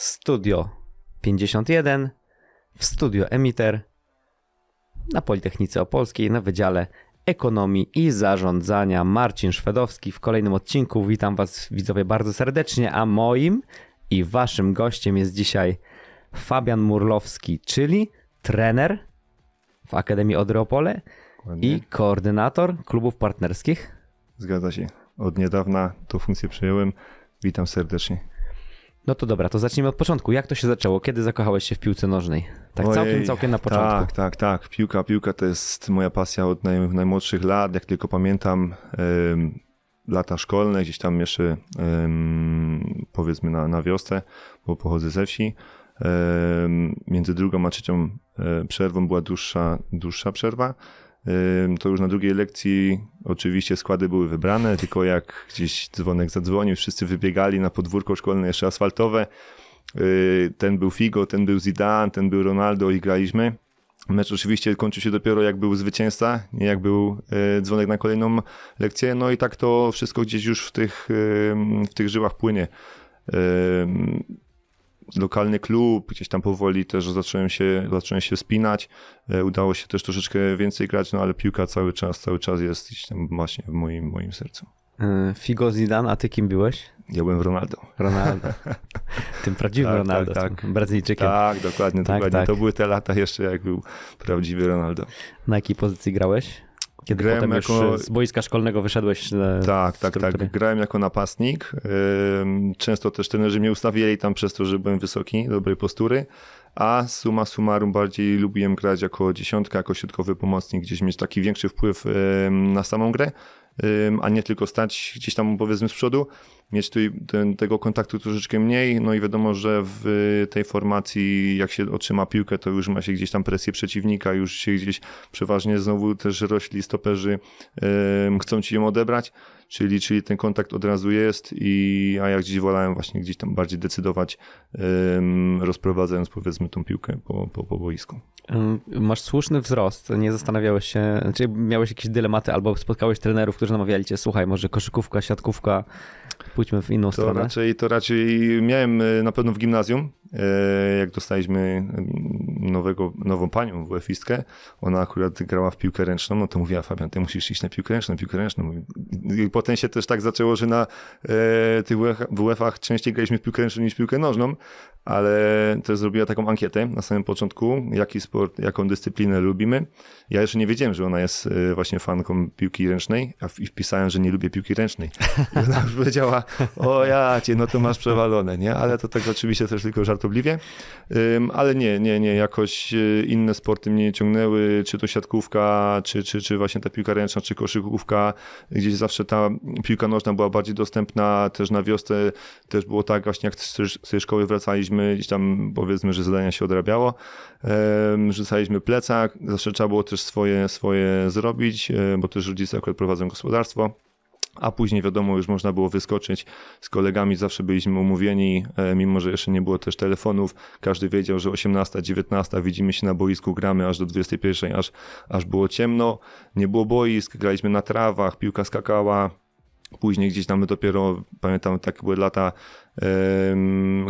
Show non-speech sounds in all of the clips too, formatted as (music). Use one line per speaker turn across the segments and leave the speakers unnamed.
Studio 51 w Studio Emiter na Politechnice Opolskiej na Wydziale Ekonomii i Zarządzania. Marcin Szwedowski w kolejnym odcinku. Witam Was widzowie bardzo serdecznie, a moim i Waszym gościem jest dzisiaj Fabian Murlowski, czyli trener w Akademii Odry Opole
Ładnie.
i koordynator klubów partnerskich.
Zgadza się. Od niedawna tą funkcję przejąłem. Witam serdecznie.
No to dobra, to zacznijmy od początku. Jak to się zaczęło? Kiedy zakochałeś się w piłce nożnej? Tak
Ojej,
całkiem, całkiem na początku.
Tak, tak, tak. Piłka, piłka to jest moja pasja od naj, najmłodszych lat. Jak tylko pamiętam em, lata szkolne, gdzieś tam jeszcze em, powiedzmy na, na wiosce, bo pochodzę ze wsi. Em, między drugą a trzecią e, przerwą była dłuższa, dłuższa przerwa. To już na drugiej lekcji oczywiście składy były wybrane, tylko jak gdzieś dzwonek zadzwonił, wszyscy wybiegali na podwórko szkolne jeszcze asfaltowe. Yy, Ten był Figo, ten był Zidane, ten był Ronaldo i graliśmy. Mecz oczywiście kończył się dopiero jak był zwycięzca, nie jak był e, dzwonek na kolejną lekcję. No i tak to wszystko gdzieś już w tych, e, w tych żyłach płynie. E, Lokalny klub, gdzieś tam powoli też zacząłem się, zacząłem się spinać. E, Udało się też troszeczkę więcej grać, no ale piłka cały czas, cały czas jest gdzieś tam właśnie w moim, moim sercu.
Y, Figo Zidane, a ty kim byłeś?
Ja byłem Ronaldo.
Ronaldo. (laughs) Tym prawdziwym
Tak,
Ronaldo,
tak,
tym Brazylijczykiem.
Tak, dokładnie,
Tak,
dokładnie.
tak.
To były te lata jeszcze, jak był prawdziwy Ronaldo.
Na jakiej pozycji grałeś? Kiedy
Grałem
potem
jako-
z boiska szkolnego wyszedłeś na
Tak, tak, tak. Grałem jako napastnik. Często też trenerzy mnie ustawiali tam przez to, że byłem wysoki, dobrej postury. A suma summarum bardziej lubiłem grać jako dziesiątka, jako środkowy pomocnik, gdzieś mieć taki większy wpływ na samą grę, a nie tylko stać gdzieś tam powiedzmy z przodu, mieć tu ten, tego kontaktu troszeczkę mniej. No i wiadomo, że w tej formacji, jak się otrzyma piłkę, to już ma się gdzieś tam presję przeciwnika, już się gdzieś przeważnie znowu też rośli stoperzy chcą ci ją odebrać. Czyli, czyli ten kontakt od razu jest, i, a ja gdzieś wolałem właśnie gdzieś tam bardziej decydować, rozprowadzając powiedzmy tą piłkę po, po, po boisku.
Masz słuszny wzrost, nie zastanawiałeś się, czy miałeś jakieś dylematy albo spotkałeś trenerów, którzy namawiali cię, słuchaj, może koszykówka, siatkówka, pójdźmy w inną
To
stronę.
raczej, to raczej miałem y, na pewno w gimnazjum, jak dostaliśmy y, nowego, nową panią, WF-istkę, ona akurat grała w piłkę ręczną, no to mówiła Fabian, ty musisz iść na piłkę ręczną, piłkę ręczną. I potem się też tak zaczęło, że na e, tych WF-ach częściej graliśmy w piłkę ręczną niż w piłkę nożną, ale też zrobiła taką ankietę na samym początku, jaki sport, jaką dyscyplinę lubimy. Ja jeszcze nie wiedziałem, że ona jest e, właśnie fanką piłki ręcznej, a wpisałem, że nie lubię piłki ręcznej. I ona już powiedziała, o ja cię, no to masz przewalone, nie? Ale to tak oczywiście też tylko żartobliwie. Ale nie, nie, nie, jakoś e, inne sporty mnie ciągnęły, czy to siatkówka, czy, czy, czy właśnie ta piłka ręczna, czy koszykówka. Gdzieś zawsze ta piłka nożna była bardziej dostępna, też na wiosnę też było tak właśnie jak z tej szkoły wracaliśmy, gdzieś tam powiedzmy, że zadania się odrabiało, rzucaliśmy plecak, zawsze trzeba było też swoje, swoje zrobić, e, bo też rodzice akurat prowadzą gospodarstwo. A później wiadomo, już można było wyskoczyć z kolegami, zawsze byliśmy umówieni, e, mimo że jeszcze nie było też telefonów. Każdy wiedział, że 18, 19 widzimy się na boisku, gramy aż do 21, aż, aż było ciemno. Nie było boisk, graliśmy na trawach, piłka skakała. Później gdzieś tam dopiero, pamiętam, tak były lata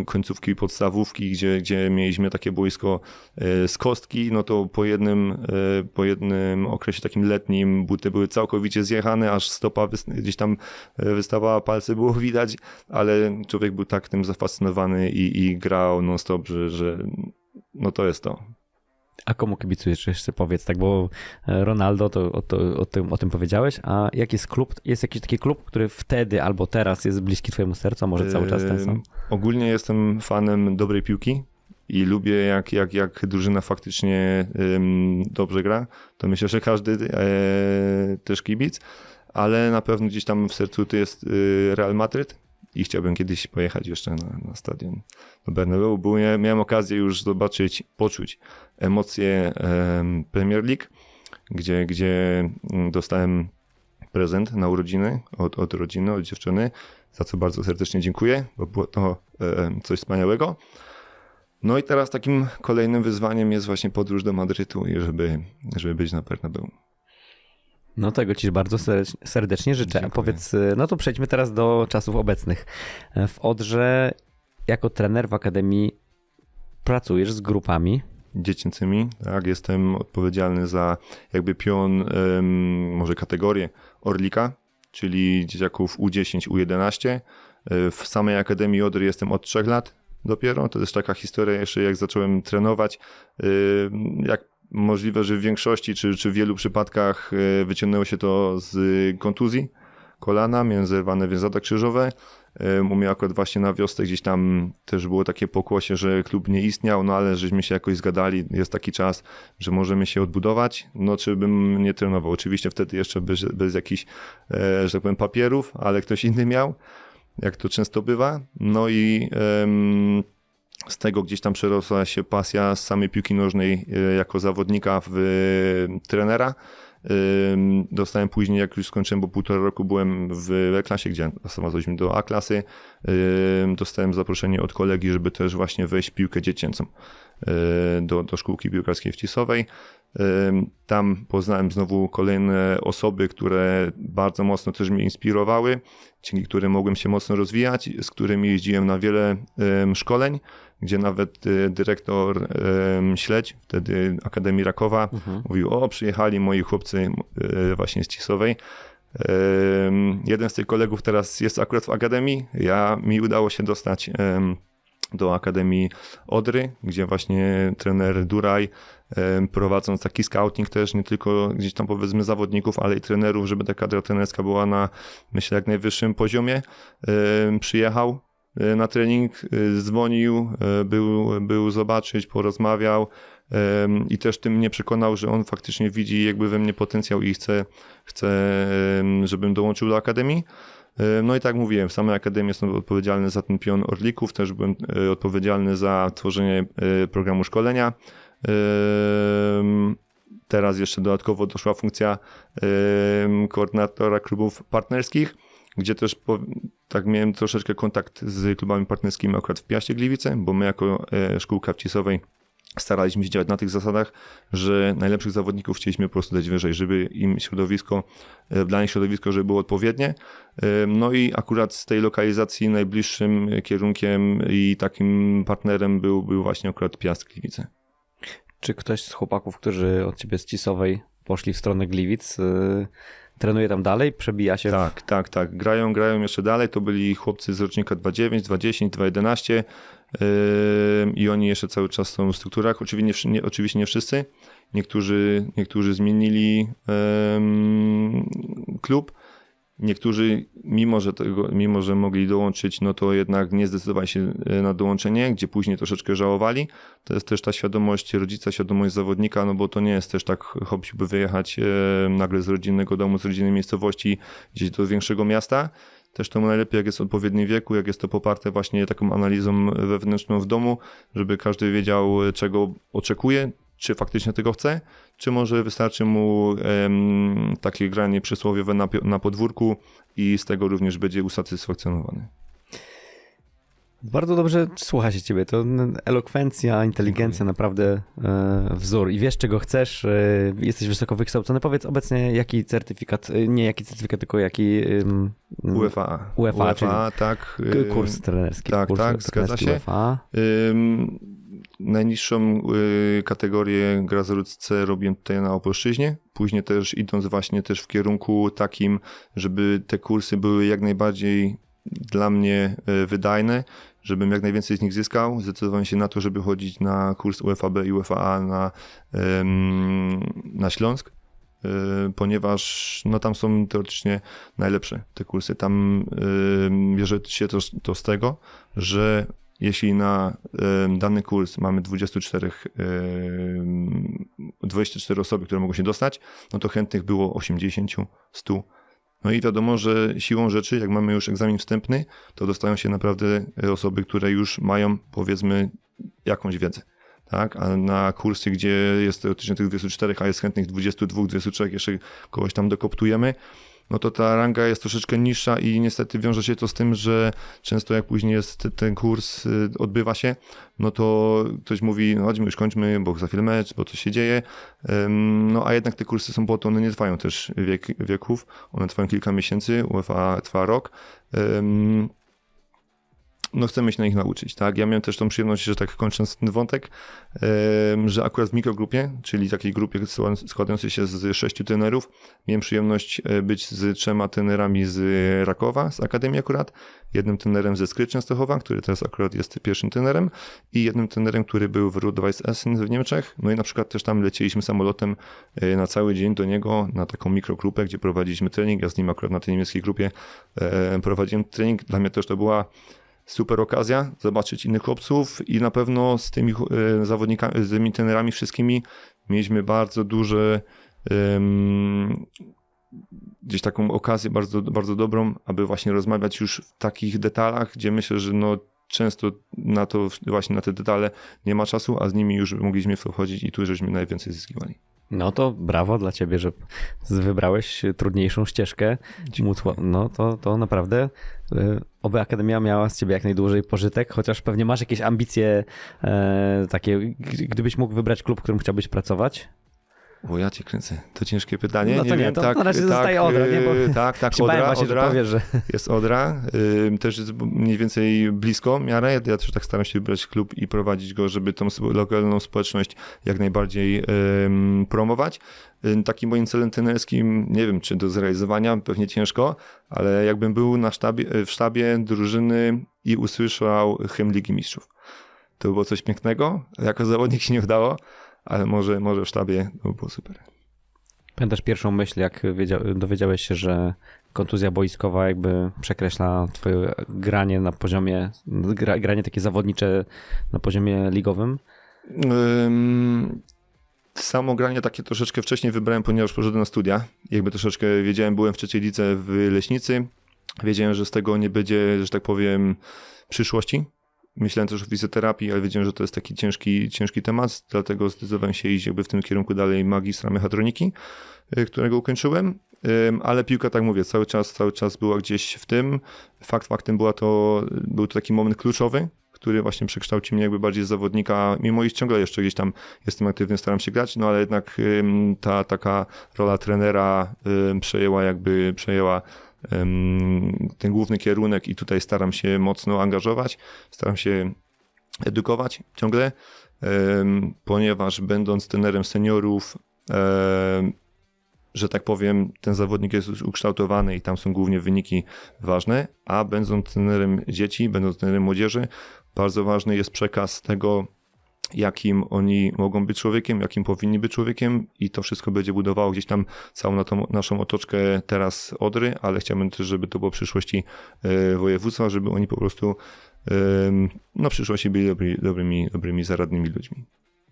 końcówki podstawówki, gdzie, gdzie mieliśmy takie boisko e, z kostki, no to po jednym, e, po jednym okresie takim letnim buty były całkowicie zjechane, aż stopa gdzieś tam e, wystawała, palce było widać, ale człowiek był tak tym zafascynowany i, i grał non stop, że, że no to jest to.
A komu kibicujesz jeszcze powiedz, tak, bo e, Ronaldo, to, o, to, o, tym, o tym powiedziałeś, a jaki jest klub, jest jakiś taki klub, który wtedy albo teraz jest bliski twojemu sercu, a może cały czas ten sam?
Ogólnie jestem fanem dobrej piłki i lubię jak, jak, jak drużyna faktycznie dobrze gra. To myślę, że każdy e, też kibic, ale na pewno gdzieś tam w sercu to jest e, Real Madryt i chciałbym kiedyś pojechać jeszcze na, na stadion do Bernabeu, bo ja miałem okazję już zobaczyć, poczuć emocje em, Premier League, gdzie, gdzie mm, dostałem prezent na urodziny od, od rodziny, od dziewczyny, za co bardzo serdecznie dziękuję, bo było to coś wspaniałego. No i teraz takim kolejnym wyzwaniem jest właśnie podróż do Madrytu i żeby, żeby być na Bernabeu.
No tego ci bardzo serdecz- serdecznie życzę.
Dziękuję.
powiedz, e, no to przejdźmy teraz do czasów obecnych. E, W Odrze jako trener w Akademii pracujesz z grupami.
dziecięcymi. Tak, jestem odpowiedzialny za jakby pion, em, może kategorię Orlika, czyli dzieciaków U10, U11. E, W samej Akademii Odry jestem od trzech lat dopiero. To jest taka historia jeszcze jak zacząłem trenować. e, Jak możliwe, że w większości czy, czy w wielu przypadkach e, wyciągnęło się to z kontuzji kolana, miałem zerwane więzadła krzyżowe. Ym, U mnie akurat właśnie na wiosce gdzieś tam też było takie pokłosie, że klub nie istniał, no ale żeśmy się jakoś zgadali, jest taki czas, że możemy się odbudować, no czy bym nie trenował. Oczywiście wtedy jeszcze bez, bez jakichś, e, że tak powiem, papierów, ale ktoś inny miał, jak to często bywa. No i z tego gdzieś tam przerosła się pasja z samej piłki nożnej e, jako zawodnika w e, trenera. Dostałem później, jak już skończyłem, bo półtora roku byłem w E-klasie, gdzie awansowaliśmy do A-klasy. Dostałem zaproszenie od kolegi, żeby też właśnie wejść w piłkę dziecięcą yy, do, do szkółki piłkarskiej wcisowej. Tam poznałem znowu kolejne osoby, które bardzo mocno też mnie inspirowały, dzięki którym mogłem się mocno rozwijać, z którymi jeździłem na wiele szkoleń, gdzie nawet y, dyrektor Śledź, wtedy Akademii Rakowa, mówił, o przyjechali moi chłopcy y, właśnie z Cisowej. Jeden z tych kolegów teraz jest akurat w Akademii. Ja, mi udało się dostać do Akademii Odry, gdzie właśnie trener Duraj prowadząc taki scouting też, nie tylko gdzieś tam powiedzmy zawodników, ale i trenerów, żeby ta kadra trenerska była na myślę jak najwyższym poziomie, przyjechał na trening, e, dzwonił, e, był, był zobaczyć, porozmawiał i też tym mnie przekonał, że on faktycznie widzi jakby we mnie potencjał i chce, chce żebym dołączył do Akademii. E, No i tak mówiłem, w samej Akademii jestem odpowiedzialny za ten pion Orlików, też byłem e, odpowiedzialny za tworzenie e, programu szkolenia. Teraz jeszcze dodatkowo doszła funkcja koordynatora klubów partnerskich, gdzie też po, tak miałem troszeczkę kontakt z klubami partnerskimi akurat w Piaście Gliwice, bo my jako e, szkółka wcisowej staraliśmy się działać na tych zasadach, że najlepszych zawodników chcieliśmy po prostu dać wyżej, żeby im środowisko, e, dla nich środowisko, żeby było odpowiednie. E, No i akurat z tej lokalizacji najbliższym kierunkiem i takim partnerem był, był właśnie akurat Piast Gliwice.
Czy ktoś z chłopaków, którzy od ciebie z Cisowej poszli w stronę Gliwic, y, trenuje tam dalej, przebija się?
Tak, tak, tak. Grają, grają jeszcze dalej. To byli chłopcy z rocznika 2.9, 2.10, 2.11 yy, i oni jeszcze cały czas są w strukturach. Oczywiście nie, oczywiście nie wszyscy. Niektórzy, niektórzy zmienili klub. Niektórzy, mimo że, tego, mimo że mogli dołączyć, no to jednak nie zdecydowali się e, na dołączenie, gdzie później troszeczkę żałowali. To jest też ta świadomość rodzica, świadomość zawodnika, no bo to nie jest też tak hop, by wyjechać e, nagle z rodzinnego domu, z rodzinnej miejscowości gdzieś do większego miasta. Też to najlepiej, jak jest w odpowiednim wieku, jak jest to poparte właśnie taką analizą wewnętrzną w domu, żeby każdy wiedział, e, czego oczekuje, faktycznie tego chce, czy może wystarczy mu takie granie przysłowiowe na, na podwórku i z tego również będzie usatysfakcjonowany.
Bardzo dobrze słucha się ciebie. To elokwencja, inteligencja, naprawdę e, wzór. I wiesz, czego chcesz. E, jesteś wysoko wykształcony. Powiedz obecnie, jaki certyfikat, e, nie jaki certyfikat, tylko jaki ym,
UEFA.
UEFA,
tak.
kurs trenerski.
tak,
kurs
tak, zgadza
trenerski
się.
UEFA.
Ym, najniższą y, kategorię Grassroots C robiłem tutaj na Opolszczyźnie. Później też idąc właśnie też w kierunku takim, żeby te kursy były jak najbardziej dla mnie y, wydajne, żebym jak najwięcej z nich zyskał. Zdecydowałem się na to, żeby chodzić na kurs UFAB i UFA na, na Śląsk. y, Ponieważ no, tam są teoretycznie najlepsze te kursy. Tam ym, bierze się to, to z tego, że jeśli na dany kurs mamy 24, em, 24 osoby, które mogą się dostać, no to chętnych było 80, 100. No i wiadomo, że siłą rzeczy, jak mamy już egzamin wstępny, to dostają się naprawdę osoby, które już mają, powiedzmy, jakąś wiedzę. Tak? A na kursy, gdzie jest teoretycznie tych 24, a jest chętnych 22, 23, jeszcze kogoś tam dokoptujemy, no to ta ranga jest troszeczkę niższa i niestety wiąże się to z tym, że często jak później jest ten kurs, y, odbywa się, no to ktoś mówi, no chodźmy już kończmy, bo za chwilę mecz, bo coś się dzieje. No a jednak te kursy są po to, one nie trwają też wiek, wieków, one trwają kilka miesięcy, UEFA trwa rok. No chcemy się na nich nauczyć, tak? Ja miałem też tą przyjemność, że tak kończąc ten wątek, że akurat w mikrogrupie, czyli takiej grupie składającej się z sześciu trenerów, miałem przyjemność e, być z trzema trenerami z Rakowa, z Akademii akurat, jednym trenerem ze Skry Częstochowa, który teraz akurat jest pierwszym trenerem i jednym trenerem, który był w Rudweiss Essen w Niemczech. No i na przykład też tam lecieliśmy samolotem e, na cały dzień do niego, na taką mikrogrupę, gdzie prowadziliśmy trening. Ja z nim akurat na tej niemieckiej grupie e, prowadziłem trening. Dla mnie też to była super okazja zobaczyć innych chłopców i na pewno z tymi e, zawodnikami, z tymi trenerami wszystkimi mieliśmy bardzo duże um, gdzieś taką okazję bardzo, bardzo dobrą, aby właśnie rozmawiać już w takich detalach, gdzie myślę, że no często na to, właśnie na te detale nie ma czasu, a z nimi już mogliśmy wchodzić i tu żeśmy najwięcej zyskiwali.
No to brawo dla ciebie, że wybrałeś trudniejszą ścieżkę. No to, to naprawdę y, oby Akademia miała z ciebie jak najdłużej pożytek, chociaż pewnie masz jakieś ambicje e, takie, gdybyś mógł wybrać klub, w którym chciałbyś pracować,
bo ja cię kręcę. To ciężkie pytanie.
No to nie, nie wiem, to tak, na razie tak, zostaje Odra, nie? Bo
y, tak, tak, Odra, właśnie, Odra, że powiesz, że... Jest Odra, y, też jest mniej więcej blisko miarę. Ja też tak staram się wybrać klub i prowadzić go, żeby tą lokalną społeczność jak najbardziej promować. Y, takim moim celem trenerskim, nie wiem czy do zrealizowania, pewnie ciężko, ale jakbym był na sztabie, w sztabie drużyny i usłyszał hymn Ligi Mistrzów. To by było coś pięknego. Jako zawodnik się nie udało, ale może, może w sztabie to by było super.
Pamiętasz pierwszą myśl, jak dowiedziałeś się, że kontuzja boiskowa jakby przekreśla twoje granie na poziomie, gra, granie takie zawodnicze na poziomie ligowym? Um,
samo granie takie troszeczkę wcześniej wybrałem, ponieważ poszedłem na studia. Jakby troszeczkę wiedziałem, byłem w trzeciej lidze w Leśnicy. Wiedziałem, że z tego nie będzie, że tak powiem, przyszłości myślałem też o fizjoterapii, ale wiedziałem, że to jest taki ciężki, ciężki temat, dlatego zdecydowałem się iść jakby w tym kierunku dalej magistra mechatroniki, y, którego ukończyłem. Ale piłka, tak mówię, cały czas, cały czas była gdzieś w tym. Fakt faktem była to, był to taki moment kluczowy, który właśnie przekształcił mnie jakby bardziej z zawodnika, mimo iż ciągle jeszcze gdzieś tam jestem aktywny, staram się grać, no ale jednak ta taka rola trenera przejęła jakby, przejęła ten główny kierunek i tutaj staram się mocno angażować, staram się edukować ciągle, ponieważ będąc trenerem seniorów, że tak powiem, ten zawodnik jest już ukształtowany i tam są głównie wyniki ważne, a będąc trenerem dzieci, będąc trenerem młodzieży, bardzo ważny jest przekaz tego, jakim oni mogą być człowiekiem, jakim powinni być człowiekiem i to wszystko będzie budowało gdzieś tam całą na tą, naszą otoczkę teraz Odry, ale chciałbym też, żeby to było w przyszłości e, województwa, żeby oni po prostu e, no, przyszłości byli dobry, dobrymi, dobrymi, zaradnymi ludźmi.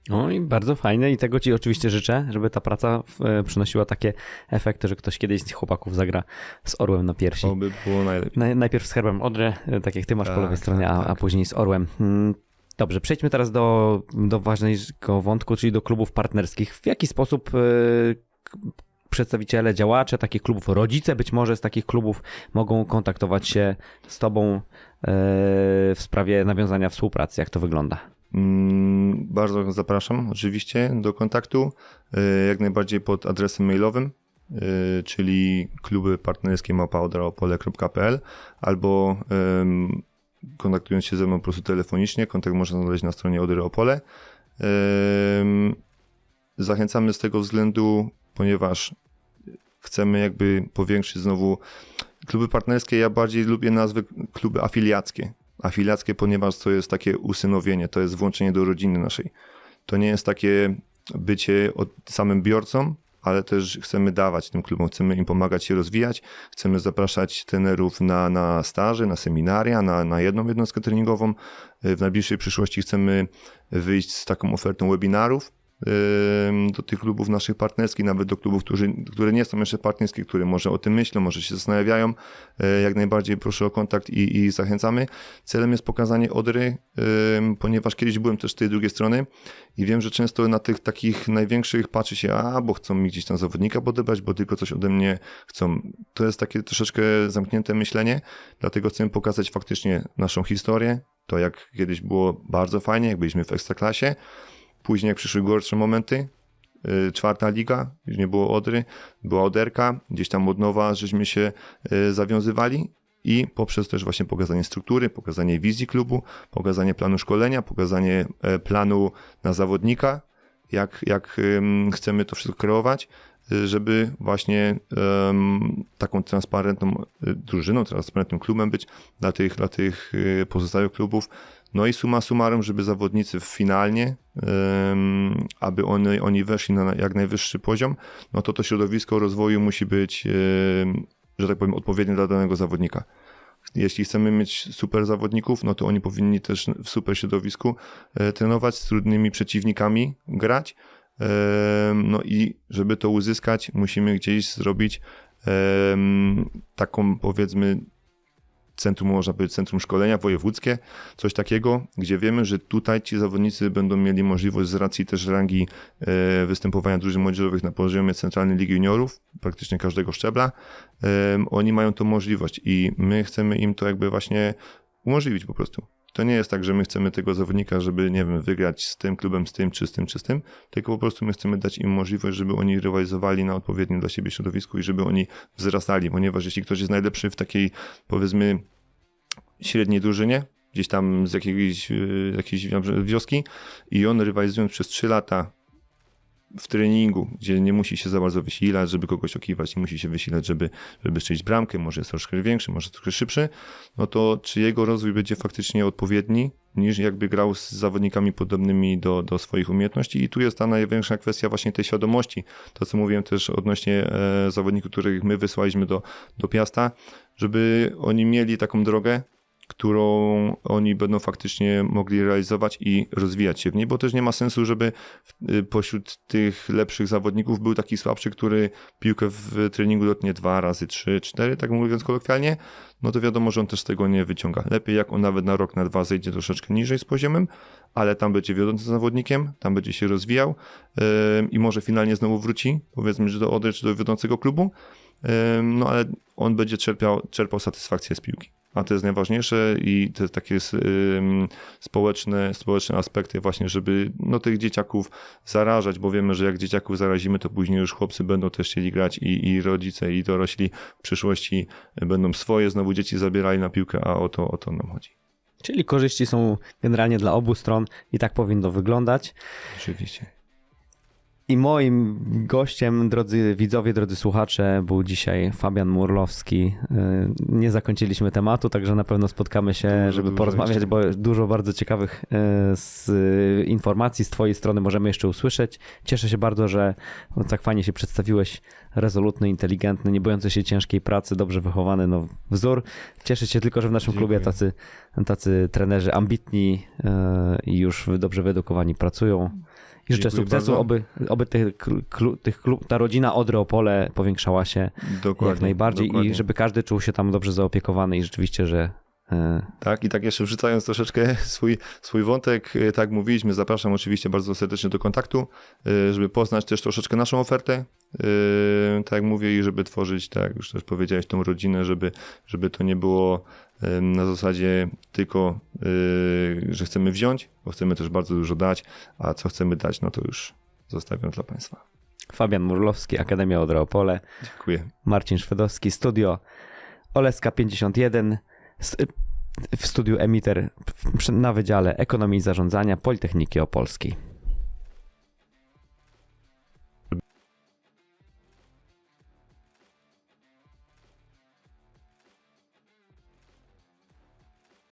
No i bardzo fajne i tego Ci oczywiście życzę, żeby ta praca e, przynosiła takie efekty, że ktoś kiedyś z tych chłopaków zagra z orłem na piersi.
To by było najlepiej.
Najpierw z herbem Odry, tak jak Ty masz tak, po lewej stronie, tak, a, tak. a później z orłem. Dobrze, przejdźmy teraz do, do ważnego wątku, czyli do klubów partnerskich. W jaki sposób y, przedstawiciele, działacze takich klubów, rodzice być może z takich klubów mogą kontaktować się z Tobą y, w sprawie nawiązania współpracy? Jak to wygląda?
Mm, bardzo zapraszam oczywiście do kontaktu, y, jak najbardziej pod adresem mailowym, czyli kluby partnerskie małpaodra.pl albo kontaktując się ze mną po prostu telefonicznie. Kontakt można znaleźć na stronie Odry Opole. Zachęcamy z tego względu, ponieważ chcemy jakby powiększyć znowu kluby partnerskie. Ja bardziej lubię nazwy kluby afiliackie. Afiliackie, ponieważ to jest takie usynowienie, to jest włączenie do rodziny naszej. To nie jest takie bycie samym biorcą, ale też chcemy dawać tym klubom, chcemy im pomagać się rozwijać, chcemy zapraszać trenerów na, na staże, na seminaria, na, na jedną jednostkę treningową. W najbliższej przyszłości chcemy wyjść z taką ofertą webinarów, do tych klubów naszych partnerskich, nawet do klubów, którzy, które nie są jeszcze partnerskie, które może o tym myślą, może się zastanawiają. E, jak najbardziej proszę o kontakt i, i zachęcamy. Celem jest pokazanie Odry, ponieważ kiedyś byłem też z tej drugiej strony i wiem, że często na tych takich największych patrzy się, a bo chcą mi gdzieś tam zawodnika podebrać, bo tylko coś ode mnie chcą. To jest takie troszeczkę zamknięte myślenie, dlatego chcę pokazać faktycznie naszą historię, to jak kiedyś było bardzo fajnie, jak byliśmy w Ekstraklasie, Później przyszły gorsze momenty, y, czwarta liga, już nie było Odry, była Oderka, gdzieś tam od nowa żeśmy się y, zawiązywali i poprzez też właśnie pokazanie struktury, pokazanie wizji klubu, pokazanie planu szkolenia, pokazanie e, planu na zawodnika, jak, jak chcemy to wszystko kreować, y, żeby właśnie ym, taką transparentną drużyną, transparentnym klubem być dla tych, dla tych pozostałych klubów. No i suma summarum, żeby zawodnicy finalnie, aby oni, oni weszli na jak najwyższy poziom, no to to środowisko rozwoju musi być, że tak powiem, odpowiednie dla danego zawodnika. Jeśli chcemy mieć super zawodników, no to oni powinni też w super środowisku e, trenować, z trudnymi przeciwnikami grać. No i żeby to uzyskać, musimy gdzieś zrobić taką powiedzmy centrum, można powiedzieć, centrum szkolenia wojewódzkie, coś takiego, gdzie wiemy, że tutaj ci zawodnicy będą mieli możliwość z racji też rangi e, występowania drużyn młodzieżowych na poziomie Centralnej Ligi Juniorów, praktycznie każdego szczebla, em, oni mają tą możliwość i my chcemy im to jakby właśnie umożliwić po prostu. To nie jest tak, że my chcemy tego zawodnika, żeby, nie wiem, wygrać z tym klubem, z tym, czy z tym, czy z tym, tylko po prostu my chcemy dać im możliwość, żeby oni rywalizowali na odpowiednim dla siebie środowisku i żeby oni wzrastali, ponieważ jeśli ktoś jest najlepszy w takiej, powiedzmy, średniej drużynie, gdzieś tam z jakiejś, yy, jakiejś wioski i on rywalizując przez 3 lata w treningu, gdzie nie musi się za bardzo wysilać, żeby kogoś okiwać, nie musi się wysilać, żeby, żeby strzelić bramkę, może jest troszkę większy, może troszkę szybszy, no to czy jego rozwój będzie faktycznie odpowiedni, niż jakby grał z zawodnikami podobnymi do, do swoich umiejętności i tu jest ta największa kwestia właśnie tej świadomości. To, co mówiłem też odnośnie e, zawodników, których my wysłaliśmy do, do Piasta, żeby oni mieli taką drogę, którą oni będą faktycznie mogli realizować i rozwijać się w niej, bo też nie ma sensu, żeby y, pośród tych lepszych zawodników był taki słabszy, który piłkę w treningu dotnie dwa razy, trzy, cztery, tak mówiąc kolokwialnie, no to wiadomo, że on też tego nie wyciąga. Lepiej jak on nawet na rok, na dwa zejdzie troszeczkę niżej z poziomem, ale tam będzie wiodącym zawodnikiem, tam będzie się rozwijał ym, i może finalnie znowu wróci, powiedzmy, że do Odry do wiodącego klubu, ym, no ale on będzie czerpiał, czerpał satysfakcję z piłki. A to jest najważniejsze i te takie ym, społeczne, społeczne aspekty właśnie, żeby no, tych dzieciaków zarażać, bo wiemy, że jak dzieciaków zarazimy, to później już chłopcy będą też chcieli grać i, i rodzice i dorośli w przyszłości będą swoje znowu dzieci zabierali na piłkę, a o to, o to nam chodzi.
Czyli korzyści są generalnie dla obu stron i tak powinno wyglądać.
Oczywiście.
I moim gościem, drodzy widzowie, drodzy słuchacze, był dzisiaj Fabian Murlowski. Yy, Nie zakończyliśmy tematu, także na pewno spotkamy się,
Dużo,
żeby
dużo
porozmawiać,
jeszcze.
bo dużo bardzo ciekawych yy, z yy, informacji z Twojej strony możemy jeszcze usłyszeć. Cieszę się bardzo, że tak fajnie się przedstawiłeś. Rezolutny, inteligentny, nie bojący się ciężkiej pracy, dobrze wychowany no, wzór. Cieszę się tylko, że w naszym klubie
Dziękuję.
tacy, tacy trenerzy ambitni i już dobrze wyedukowani pracują. Życzę
Dziękuję
sukcesu,
bardzo.
oby, oby tych, klu, tych klub, ta rodzina Odry Opole powiększała się
Dokładnie.
jak najbardziej
dokładnie.
i żeby każdy czuł się tam dobrze zaopiekowany i rzeczywiście, że e,
Tak, i tak jeszcze wrzucając troszeczkę (laughs) swój, swój wątek, e, tak mówiliśmy, zapraszam oczywiście bardzo serdecznie do kontaktu, e, żeby poznać też troszeczkę naszą ofertę, tak jak mówię, i żeby tworzyć, tak jak już też powiedziałeś, tą rodzinę, żeby, żeby to nie było na zasadzie tylko, e, że chcemy wziąć, bo chcemy też bardzo dużo dać, a co chcemy dać, no to już zostawiam dla Państwa.
Fabian Murlowski, Akademia Odra Opole,
Dziękuję.
Marcin Szwedowski, studio Oleska 51 s- w studiu Emiter na Wydziale Ekonomii i Zarządzania Politechniki Opolskiej.